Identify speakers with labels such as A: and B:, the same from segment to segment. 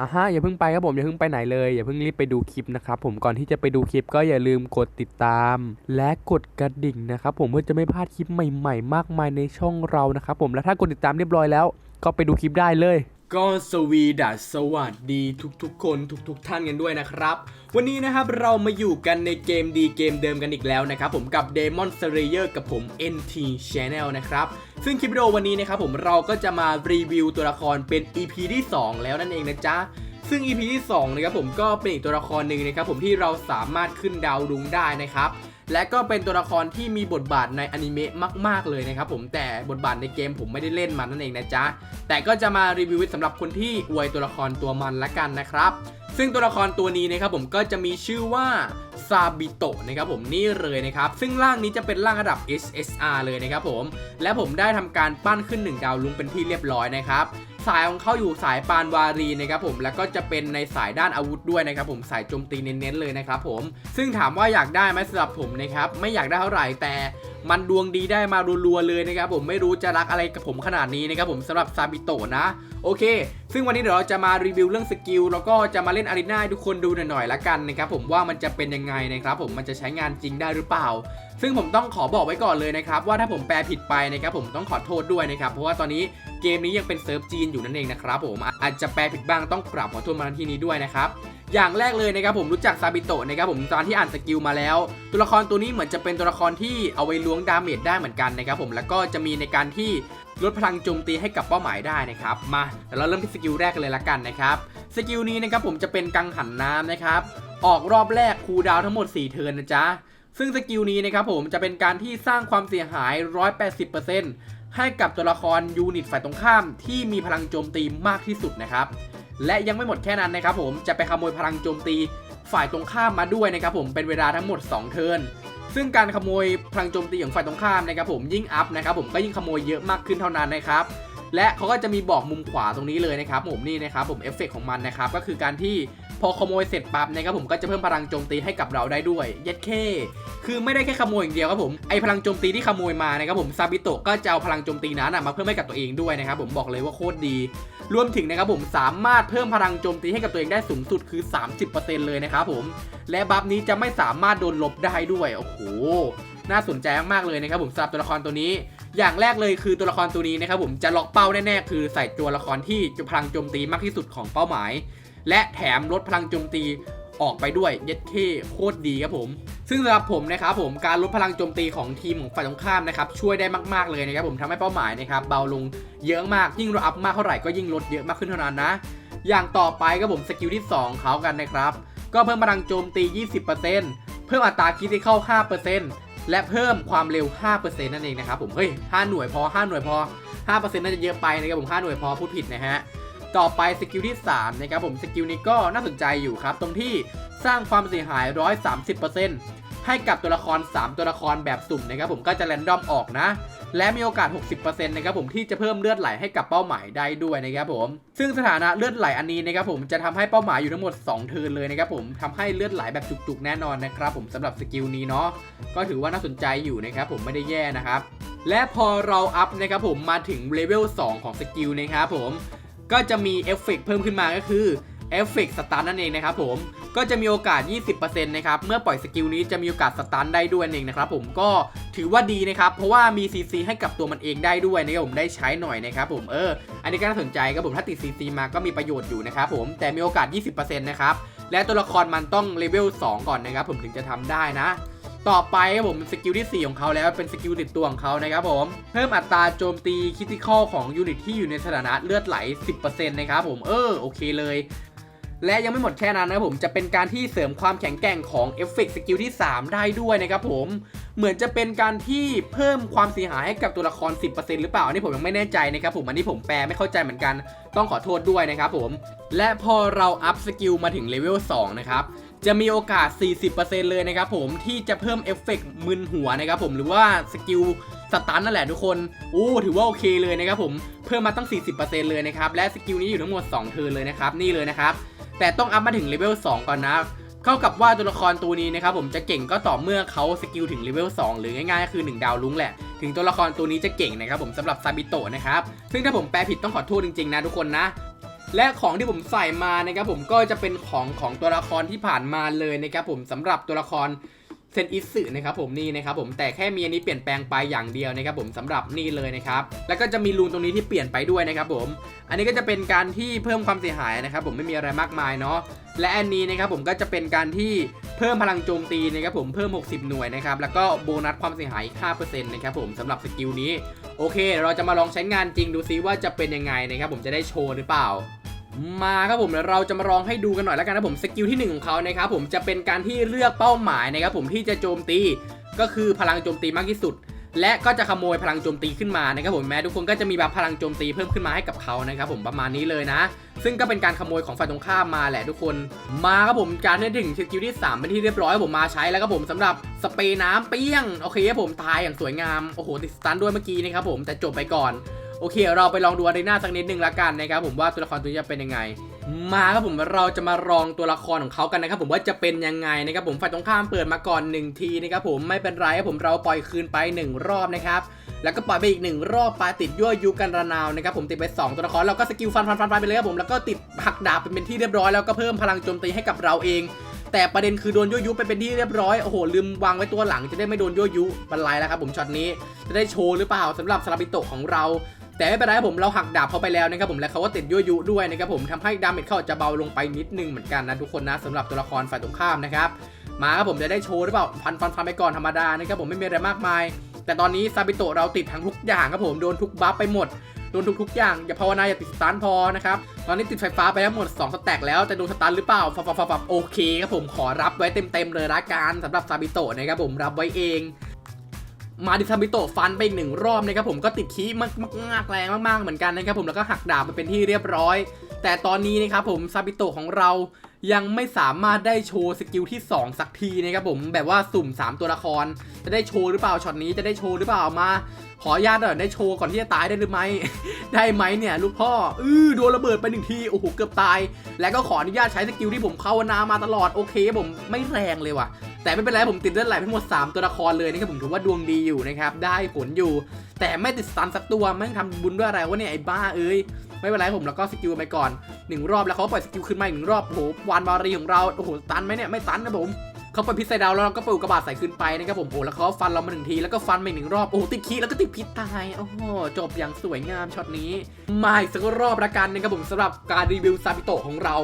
A: อะฮะอย่าเพิ่งไปครับผมอย่าเพิ่งไปไหนเลยอย่าเพิ่งรีบไปดูคลิปนะครับผมก่อนที่จะไปดูคลิปก็อย่าลืมกดติดตาม และกดกระดิ่งนะครับผมเพื่อจะไม่พลาดคลิปใหม่ ๆ มากมายในช่องเรานะครับผมและถ้ากดติดตามเรียบร้อยแล้ว ก็ไปดูคลิปได้เลย
B: ก็สวีดัสสวัสดีทุกๆ คนทุกๆท่านกันด้วยนะครับ วันนี้นะครับเรามาอยู่กันในเกมดีเกมเดิมกันอีกแล้วนะครับผมกับ Demon Slayer กับผม NT Channel นะครับ ซึ่งคลิปวิดีโอวันนี้นะครับผมเราก็จะมารีวิวตัวละครเป็น EP ที่ 2 แล้วนั่นเองนะจ๊ะ ซึ่ง EP ที่2นะครับผมก็เป็นอีกตัวละครหนึ่งนะครับผมที่เราสามารถขึ้นดาวดุงได้นะครับ และก็เป็นตัวละครที่มีบทบาทในอนิเมะมาก ๆเลยนะครับผมแต่บทบาทในเกมผมไม่ได้เล่นมันนั่นเองนะจ๊ะแต่ก็จะมารีวิวสำหรับคนที่อวยตัวละครตัวมันละกันนะครับซึ่งตัวละครตัวนี้นะครับผมก็จะมีชื่อว่าซาบิโตะนะครับผมนี่เลยนะครับ ซึ่งร่างนี้จะเป็นร่างระดับ SSR เลยนะครับผม และผมได้ทำการปั้นขึ้น 1 ดาวลุงเป็นที่เรียบร้อยนะครับ สายของเขาอยู่สายปานวารีนะครับผมแล้วก็จะเป็นในสายด้านอาวุธด้วยนะครับผมสายโจมตีเน้นๆเลยนะครับผมซึ่งถามว่าอยากได้ไหมสำหรับผมนะครับไม่อยากได้เท่าไหร่แต่มันดวงดีได้มารัวๆเลยนะครับผมไม่รู้จะรักอะไรกับผมขนาดนี้นะครับผมสำหรับซาบิโตะนะโอเค ซึ่งวันนี้เดี๋ยวเราจะมารีวิวเรื่องสกิลแล้วก็จะมาเล่นอารีนาให้ทุกคนดูหน่อยๆละกันนะครับผมว่ามันจะเป็นยังไงนะครับผมมันจะใช้งานจริงได้หรือเปล่า ซึ่งผมต้องขอบอกไว้ก่อนเลยนะครับว่าถ้าผมแปลผิดไปนะครับผมต้องขอโทษด้วยนะครับเพราะว่าตอนนี้ เกมนี้ยังเป็นเซิร์ฟจีนอยู่นั่นเองนะครับผมอาจจะแปลผิดบ้างต้องกราบขอโทษมาที่นี้ด้วยนะครับอย่างแรกเลยนะครับผมรู้จักซาบิโตะนะครับผมตอนที่อ่านสกิลมาแล้ว ตัวละครตัวนี้เหมือนจะเป็นตัวละครที่เอาไว้ล้วงดาเมจได้เหมือนกันนะครับผมแล้วก็จะมีในการที่ลดพลังโจมตีให้กับเป้าหมายได้นะครับมาเดี๋ยวเราเริ่มที่สกิลแรกกันเลยละกันนะครับสกิลนี้นะครับผมจะเป็นกังหันน้ำนะครับออกรอบแรกคูดาวทั้งหมด 4 เทิร์นนะจ๊ะซึ่งสกิลนี้นะครับผมจะเป็นการที่สร้างความเสียหาย 180% ให้กับตัวละครยูนิตฝ่ายตรงข้ามที่มีพลังโจมตีมากที่สุดนะครับ และยังไม่หมดแค่นั้นนะครับผมจะไปขโมยพลังโจมตีฝ่ายตรงข้ามมาด้วยนะครับผมเป็นเวลาทั้งหมด 2 เทิร์นซึ่งการขโมยพลังโจมตีของฝ่ายตรงข้ามนะครับผมยิ่งอัพนะครับผมก็ยิ่งขโมยเยอะมากขึ้นเท่านั้นนะครับและเขาก็จะมีบอกมุมขวาตรงนี้เลยนะครับผมนี่นะครับผมเอฟเฟกต์ของมันนะครับก็คือการที่ พอขโมยเสร็จปั๊บนะครับผมก็จะเพิ่มพลังโจมตีให้กับเราได้ด้วย เย็ดเคคือไม่ได้แค่ขโมยอย่างเดียวครับผมไอพลังโจมตีที่ขโมยมานะครับผมซาบิโตะก็จะเอาพลังโจมตีนั้นมาเพิ่มให้กับตัวเองด้วยนะครับผมบอกเลยว่าโคตรดี รวมถึงนะครับผมสามารถเพิ่มพลังโจมตีให้กับตัวเองได้สูงสุดคือ 30%เลยนะครับผมและบัฟนี้จะไม่สามารถโดนลบได้ด้วยโอ้โหน่าสนใจมากๆเลยนะครับผมสำหรับตัวละครตัวนี้ อย่างแรกเลยคือตัวละครตัวนี้นะครับผมจะล็อกเป้าแน่ๆคือใส่ตัวละครที่พลังโจมตีมากที่สุดของเป้าหมาย และแถมลดพลังโจมตีออกไปด้วยเย็ดเคโคตรดีครับผม ซึ่งสำหรับผมนะครับผมการลดพลังโจมตีของทีมของฝ่ายตรงข้ามนะครับช่วยได้มากๆเลยนะครับผมทำให้เป้าหมายนะครับเบาลงเยอะมากยิ่งเราอัพมากเท่าไหร่ก็ยิ่งลดเยอะมากขึ้นเท่านั้นนะ อย่างต่อไปก็ผมสกิลที่ 2 เขากันนะครับ ก็เพิ่มพลังโจมตี 20%เพิ่มอัตราคิดที่เข้า 5%และเพิ่มความเร็ว 5%นั่นเองนะครับผมเฮ้ย5หน่วยพอ 5 หน่วยพอ5%น่าจะเยอะไปนะครับผม5หน่วยพอพูดผิดนะฮะ ต่อไปสกิลที่ 3 นะครับผมสกิลนี้ก็น่าสนใจอยู่ครับ ตรงที่สร้างความเสียหาย 130%ให้กับตัวละคร 3 ตัวละครแบบสุ่มนะครับผมก็จะแรนดอมออกนะ และมีโอกาส 60%นะครับผมที่จะเพิ่มเลือดไหลให้กับเป้าหมายได้ด้วยนะครับผม ซึ่งสถานะเลือดไหลอันนี้นะครับผมจะทำให้เป้าหมายอยู่ทั้งหมด 2 เทิร์นเลยนะครับผมทำให้เลือดไหลแบบจุกๆแน่นอนนะครับผมสำหรับสกิลนี้เนาะก็ถือว่าน่าสนใจอยู่นะครับผมไม่ได้แย่นะครับและพอเราอัพนะครับผมมาถึงเลเวล2ของสกิลนะครับผม ก็จะมีเอฟเฟกต์เพิ่มขึ้นมาก็คือเอฟเฟกต์สตาร์นั่นเองนะครับผมก็จะมีโอกาส 20%นะครับ เมื่อปล่อยสกิลนี้จะมีโอกาสสตาร์ได้ด้วยนั่นเองนะครับผมก็ถือว่าดีนะครับ เพราะว่ามี CC ให้กับตัวมันเองได้ด้วยนะครับผมได้ใช้หน่อยนะครับผมเออ อันนี้ก็น่าสนใจครับผมถ้าติด CC มาก็มีประโยชน์อยู่นะครับผมแต่มีโอกาส 20%นะครับและตัวละครมันต้องเลเวล2ก่อนนะครับผมถึงจะทำได้นะ ต่อไปครับผมสกิลที่ 4 ของเขาแล้วเป็นสกิลติดตัวของเขานะครับผม เพิ่มอัตราโจมตีคิติคอลของยูนิตที่อยู่ในสถานะเลือดไหล 10%นะครับผมเออโอเคเลยและยังไม่หมดแค่นั้นนะครับผมจะเป็นการที่เสริมความแข็งแกร่งของเอฟเฟกต์สกิลที่ 3 ได้ด้วยนะครับผมเหมือนจะเป็นการที่เพิ่มความเสียหายให้กับตัวละคร 10%หรือเปล่าอันนี้ผมยังไม่แน่ใจนะครับผมอันนี้ผมแปลไม่เข้าใจเหมือนกัน ต้องขอโทษด้วยนะครับผมและพอเราอัพสกิลมาถึงเลเวล2นะครับจะมีโอกาส 40%เลยนะครับผมที่จะเพิ่มเอฟเฟกต์มึนหัวนะครับผมหรือว่าสกิลสตันนั่นแหละทุกคนอู้ถือว่าโอเคเลยนะครับผมเพิ่มมาตั้ง 40%เลยนะครับและสกิลนี้อยู่ทั้งหมด 2 เทิร์นเลยนะครับนี่เลยนะครับแต่ต้องอัพมาถึงเลเวล2ก่อนนะ เข้ากับว่าตัวละครตัวนี้นะครับผมจะเก่งก็ต่อเมื่อเขาสกิลถึงเลเวล2หรือง่ายๆก็คือ 1 ดาวลุ้งแหละ ถึงตัวละครตัวนี้จะเก่งนะครับผมสำหรับซาบิโตะนะครับ ซึ่งถ้าผมแปลผิดต้องขอโทษจริงๆนะทุกคนนะและของที่ผมใส่มานะครับผมก็จะเป็นของของตัวละครที่ผ่านมาเลยนะครับผมสำหรับตัวละคร เซนอิสึนะครับผมนี่นะครับผมแต่แค่มีอันนี้เปลี่ยนแปลงไปอย่างเดียวนะครับผมสำหรับนี่เลยนะครับแล้วก็จะมีรูนตรงนี้ที่เปลี่ยนไปด้วยนะครับผม อันนี้ก็จะเป็นการที่เพิ่มความเสียหายนะครับผมไม่มีอะไรมากมายเนาะและอันนี้นะครับผมก็จะเป็นการที่เพิ่มพลังโจมตีนะครับผมเพิ่ม 60 หน่วยนะครับแล้วก็โบนัสความเสียหายอีก5%นะครับผมสำหรับสกิลนี้โอเค เราจะมาลองใช้งานจริงดูซิว่าจะเป็นยังไงนะครับผมจะได้โชว์หรือเปล่า มาครับผมเดี๋ยวเราจะมาลองให้ดูกันหน่อยแล้วกันนะผมสกิลที่หนึ่งของเขานะครับผมจะเป็นการที่เลือกเป้าหมายนะครับผมที่จะโจมตีก็คือพลังโจมตีมากที่สุด และก็จะขโมยพลังโจมตีขึ้นมานะครับผมแม้ทุกคนก็จะมีแบบพลังโจมตีเพิ่มขึ้นมาให้กับเขานะครับผมประมาณนี้เลยนะ ซึ่งก็เป็นการขโมยของฝ่ายตรงข้ามมาแหละทุกคน มาครับผมการได้ถึงสกิลที่ 3 เป็นที่เรียบร้อยผมมาใช้แล้วครับผมสำหรับสเปรย์น้ำเปี้ยงโอเคครับผมตายอย่างสวยงามโอ้โหติดสตันด้วยเมื่อกี้นะครับผมแต่จบไปก่อน โอเค เราไปลองดูอารีนาสักนิดนึงละกันนะครับผมว่าตัวละครตัวนี้จะเป็นยังไง มาครับผมเราจะมาลองตัวละครของเขากันนะครับผมว่าจะเป็นยังไงนะครับผมฝ่ายตรงข้ามเปิดมาก่อนหนึ่งทีนะครับผมไม่เป็นไรครับผมเราปล่อยคืนไปหนึ่งรอบนะครับแล้วก็ปล่อยไปอีกหนึ่งรอบไปติดยั่วยุกันระนาวนะครับผมติดไปสองตัวละครเราก็สกิลฟันฟันฟันไปเลยครับผมแล้วก็ติดหักดาบเป็นที่เรียบร้อยแล้วก็เพิ่มพลังโจมตีให้กับเราเอง แต่ประเด็นคือโดนยั่วยุไปเป็นที่เรียบร้อยโอ้โหลืมวางไว้ตัวหลังจะได้ไม่โดนยั่วยุบรรลัยแล้วครับผมช็อตนี้จะได้โชว์หรือเปล่าสำหรับซาลาบิโตของเรา แต่ไม่เป็นไรครับผมเราหักดาบเขาไปแล้วนะครับผมและเขาก็ติดยั่วยุด้วยนะครับผมทำให้ดาเมจเขาอาจะเบาลงไปนิดนึงเหมือนกันนะทุกคนนะสำหรับตัวละครฝ่ายตรงข้ามนะครับมาครับผมจะได้โชว์หรือเปล่าฟันฟันฟันไปก่อนธรรมดานะครับผมไม่มีอะไรมากมาย แต่ตอนนี้ซาบิโตะเราติดทั้งทุกอย่างครับผมโดนทุกบัฟไปหมดโดนทุกทุกๆอย่างอย่าภาวนาอย่าติดสตันพอนะครับตอนนี้ติดไฟฟ้าไปทั้งหมด2สแต็กแล้วแต่โดนสตันหรือเปล่าฟับฟับฟับฟับโอเคครับผมขอรับไว้เต็มๆเลยละกันสำหรับซาบิโตะนะครับผมรับไว้เอง มาดิซาบิโตะฟันไปอีกหนึ่งรอบนะครับผมก็ติดคีมากมากแรงมากๆเหมือนกันนะครับผมแล้วก็หักดาบไปเป็นที่เรียบร้อย แต่ตอนนี้นะครับผมซาบิโตะของเรายังไม่สามารถได้โชว์สกิลที่ 2 สักทีนะครับผมแบบว่าสุ่ม 3 ตัวละคร จะได้โชว์หรือเปล่าช็อตนี้จะได้โชว์หรือเปล่ามา ขออนุญาตหน่อยได้โชว์ก่อนที่จะตายได้หรือไม่ได้ไหมเนี่ย ลูกพ่ออือโดนระเบิดไปหนึ่งทีโอ้โหเกือบตาย แล้วก็ขออนุญาตใช้สกิลที่ผมเข้าวนามาตลอดโอเค ผมไม่แรงเลยว่ะ แต่ไม่เป็นไรผมติดเลือดไหลทั้งหมด 3 ตัวละครเลยนะครับผมถือว่าดวงดีอยู่นะครับได้ผลอยู่ แต่ไม่ติดสตันสักตัวไม่งทำบุญด้วยอะไรวะเนี่ยไอ้บ้าเอ้ยไม่เป็นไรผมแล้วก็สกิลไปก่อนหนึ่งรอบแล้วเขาปล่อยสกิลขึ้นมาอีกหนึ่งรอบโอ้โหวานบารีของเราโอ้โหสตันไหมเนี่ยไม่สตันนะผม เขาปพิษใส่ดาวแล้วเราก็ปอุกกาบาตใส่ขึ้นไปนะครับผมโอ้แล้วเขาฟันเรามาหนึ่งทีแล้วก็ฟันมาอีกหนึ่งรอบโอ้ติดคีแล้วก็ติดพิษตายโอ้โหจบอย่างสวยงามช็อตนี้มาอีกสักรอบละกันนะครับผมสำหรับการรีวิวซาบิโตะของเรา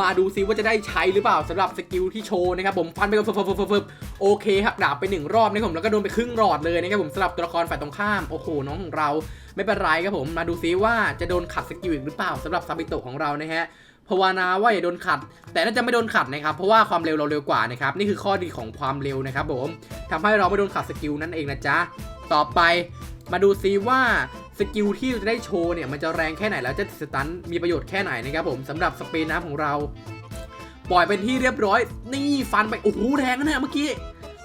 B: มาดูซิว่าจะได้ใช้หรือเปล่าสำหรับสกิลที่โชว์นะครับผมฟันไปกับฟึบฟึบฟึบโอเคหักดาบไปหนึ่งรอบนะครับผมแล้วก็โดนไปครึ่งหลอดเลยนะครับผมสำหรับตัวละครฝ่ายตรงข้ามโอ้โหน้องของเรา ไม่เป็นไรครับผมมาดูซิว่าจะโดนขัดสกิลอีกหรือเปล่าสำหรับซาบิโตะของเรานะฮะ ภาวนาว่าอย่าโดนขัด แต่น่าจะไม่โดนขัดนะครับ เพราะว่าความเร็วเราเร็วกว่านะครับ นี่คือข้อดีของความเร็วนะครับผมทำให้เราไม่โดนขัดสกิลนั่นเองนะจ๊ะ ต่อไปมาดูซิว่าสกิลที่จะได้โชว์เนี่ยมันจะแรงแค่ไหนแล้วจะสตันมีประโยชน์แค่ไหนนะครับผมสำหรับสเปนน้ำของเรา ปล่อยเป็นที่เรียบร้อย นี่ฟันไปโอ้โหแรงนะเนี่ยเมื่อกี้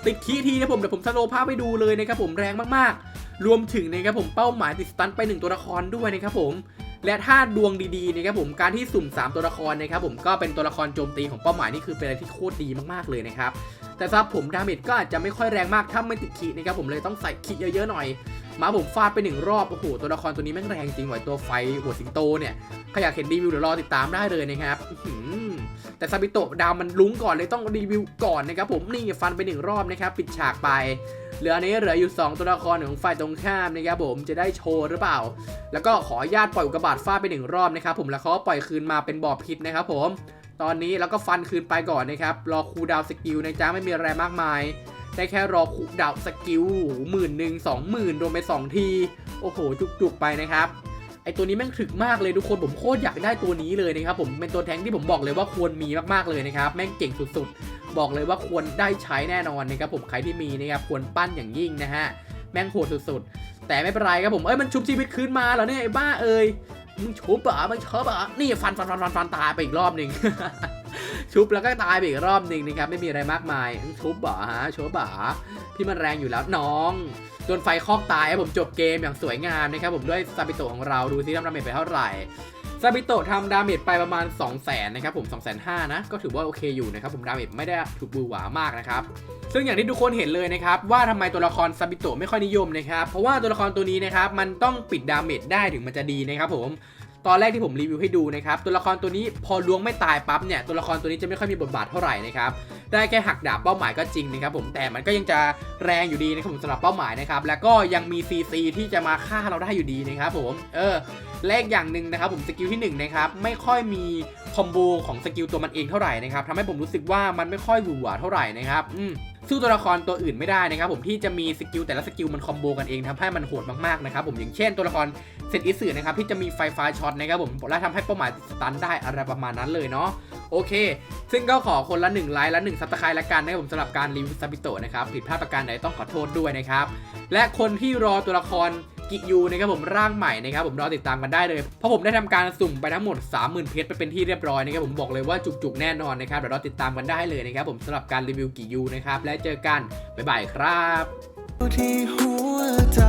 B: ติดคีทีนะผมเดี๋ยวผมสโลภาพไปดูเลยนะครับผมแรงมากๆ รวมถึงนะครับผมเป้าหมายติดสตันไปหนึ่งตัวละครด้วยนะครับผม และถ้าดวงดีๆนะครับผมการที่สุ่ม 3 ตัวละครนะครับผมก็เป็นตัวละครโจมตีของเป้าหมายนี่คือเป็นอะไรที่โคตรดีมากๆเลยนะครับแต่สำหรับผมดาเมจก็อาจจะไม่ค่อยแรงมากถ้าไม่ติดคีนะครับผมเลยต้องใส่คีเยอะๆหน่อยมาผมฟาดไปหนึ่งรอบ โอ้โห ตัวละครตัวนี้แม่งแรงจริงว่ะตัวไฟหัวสิงโตเนี่ยใครอยากเห็นรีวิวเดี๋ยวรอติดตามได้เลยนะครับแต่ซาบิโตะดาวมันลุ้งก่อนเลยต้องรีวิวก่อนนะครับผมนี่ฟันไปหนึ่งรอบนะครับ ปิดฉากไป เหลืออันนี้เหลืออยู่ 2 ตัวละครของฝ่ายตรงข้ามนะครับผมจะได้โชว์หรือเปล่า แล้วก็ขอญาตปล่อยอุกกาบาตฟาดไปหนึ่งรอบนะครับผมแล้วเขาก็ปล่อยคืนมาเป็นบ่อพิษนะครับผมตอนนี้แล้วก็ฟันคืนไปก่อนนะครับรอคูดาวสกิลนะจ๊ะไม่มีอะไรมากมายได้แค่รอคูดาวสกิลหมื่นหนึ่งสองหมื่นรวมไปสองทีโอ้โหจุกๆไปนะครับ ไอตัวนี้แม่งถึกมากเลยทุกคนผมโคตรอยากได้ตัวนี้เลยนะครับผมเป็นตัวแทงที่ผมบอกเลยว่าควรมีมากๆเลยนะครับแม่งเก่งสุดๆ บอกเลยว่าควรได้ใช้แน่นอนนะครับผมใครที่มีนะครับควรปั้นอย่างยิ่งนะฮะแม่งโหดสุดๆ แต่ไม่เป็นไรครับผมเอ้ยมันชุบชีวิตคืนมาแล้วเนี่ยไอ้บ้าเอ้ยมึงชุบเหรอมึงชุบเหรอนี่ฟันฟันฟันฟันฟันตายไปอีกรอบหนึ่งชุบแล้วก็ตายไปอีกรอบหนึ่งนะครับไม่มีอะไรมากมายชุบเหรอฮะชุบเหรอพี่มันแรงอยู่แล้วน้อง โดนไฟคอกตายให้ผมจบเกมอย่างสวยงามนะครับผมด้วยซาบิโตของเราดูซิทำดาเมจไปเท่าไหร่ซาบิโตทำดาเมจไปประมาณ 2 0 0แสนนะครับผม2 5 0 0 0นะ ก็ถือว่าโอเคอยู่นะครับผมดาเมจไม่ได้ถูกบูหวามากนะครับ ซึ่งอย่างที่ทุกคนเห็นเลยนะครับ ว่าทำไมตัวละครซาบิโตไม่ค่อยนิยมนะครับ เพราะว่าตัวละครตัวนี้นะครับ มันต้องปิดดาเมจได้ถึงมันจะดีนะครับผม ตอนแรกที่ผมรีวิวให้ดูนะครับตัวละครตัวนี้พอล้วงไม่ตายปั๊บเนี่ยตัวละครตัวนี้จะไม่ค่อยมีบทบาทเท่าไหร่นะครับได้แค่หักดาบเป้าหมายก็จริงนะครับผมแต่มันก็ยังจะแรงอยู่ดีนะครับผมสำหรับเป้าหมายนะครับแล้วก็ยังมี CC ที่จะมาฆ่าเราได้อยู่ดีนะครับผมเออและอีกอย่างหนึ่งนะครับผมสกิลที่หนึ่งนะครับไม่ค่อยมีคอมโบของสกิลตัวมันเองเท่าไหร่นะครับทำให้ผมรู้สึกว่ามันไม่ค่อยหวือหวาเท่าไหร่นะครับอืม สู้ตัวละครตัวอื่นไม่ได้นะครับผมที่จะมีสกิลแต่ละสกิลมันคอมโบกันเองทำให้มันโหดมากๆนะครับผมอย่างเช่นตัวละครเซตอิสึนะครับที่จะมีไฟฟ้าช็อตนะครับผมและทำให้เป้าหมายสตันได้อะไรประมาณนั้นเลยเนาะโอเค ซึ่งก็ขอคนละ1ไลค์และ1ซับสไครต์ละกันนะครับผมสำหรับการรีวิวซาบิโตะนะครับผิดพลาดประการใดต้องขอโทษด้วยนะครับและคนที่รอตัวละคร กิยูนะครับผมร่างใหม่นะครับผมรอติดตามกันได้เลย เพราะผมได้ทำการสุ่มไปทั้งหมด 30,000 เพชรไปเป็นที่เรียบร้อยนะครับผมบอกเลยว่าจุกๆแน่นอนนะครับเดี๋ยวรอติดตามกันได้เลยนะครับผมสำหรับการรีวิวกิยูนะครับและเจอกันบ๊ายบายครับ
C: ที่หัวใจ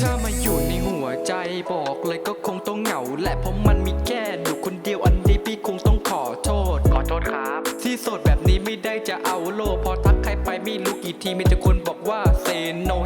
D: ถ้ามาอยู่ในหัวใจบอกเลยก็คงต้องเหงา และเพราะมันมีแค่หนูคนเดียวอันนี้พี่คงต้องขอโทษ ขอโทษครับ ที่โสดแบบนี้ไม่ได้จะเอาโลกพอทักใครไปไม่รู้กี่ทีมีแต่คนบอกว่าเซโน